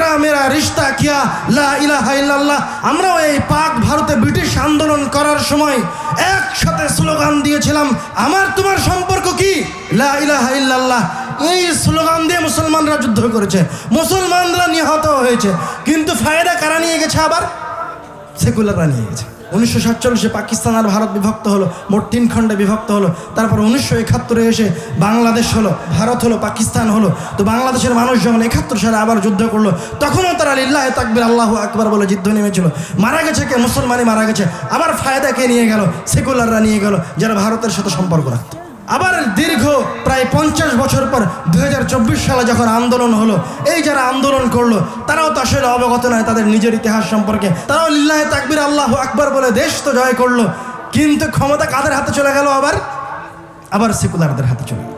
তেরা মেরা রিশতা কিয়া, লা ইলাহা ইল্লাল্লাহ। আমরাও এই পাক ভারতে ব্রিটিশ আন্দোলন করার সময় একসাথে স্লোগান দিয়েছিলাম। আমার তোমার সম্পর্ক কি? লা ইলাহা ইল্লাল্লাহ। এই স্লোগান দিয়ে মুসলমানরা যুদ্ধ করেছে। মুসলমানরা নিহত হয়েছে। কিন্তু ফায়দা কারা নিয়ে গেছে আবার? সেকুলাররা নিয়ে গেছে। উনিশশো সাতচল্লিশে পাকিস্তান আর ভারত বিভক্ত হলো, মোট তিন খণ্ডে বিভক্ত হলো। তারপর উনিশশো একাত্তরে এসে বাংলাদেশ হলো, ভারত হলো, পাকিস্তান হলো। তো বাংলাদেশের মানুষ যখন একাত্তর সালে আবার যুদ্ধ করল, তখনও তারা লিল্লাহ তাকবির, আল্লাহ আকবর বলে যুদ্ধ নেমেছিল। মারা গেছে কে? মুসলমানই মারা গেছে। আবার ফায়দা কে নিয়ে গেল? সেকুলাররা নিয়ে গেল, যারা ভারতের সাথে সম্পর্ক রাখতো। আবার দীর্ঘ প্রায় পঞ্চাশ বছর পর দু হাজার চব্বিশ সালে যখন আন্দোলন হলো, এই যারা আন্দোলন করল, তারাও তো আসলে অবগত নয় তাদের নিজের ইতিহাস সম্পর্কে। তারাও লিল্লাহ তাকবির আল্লাহ আকবর বলে দেশ তো জয় করল, কিন্তু ক্ষমতা কাদের হাতে চলে গেল আবার? আবার সেকুলারদের হাতে চলে গেল।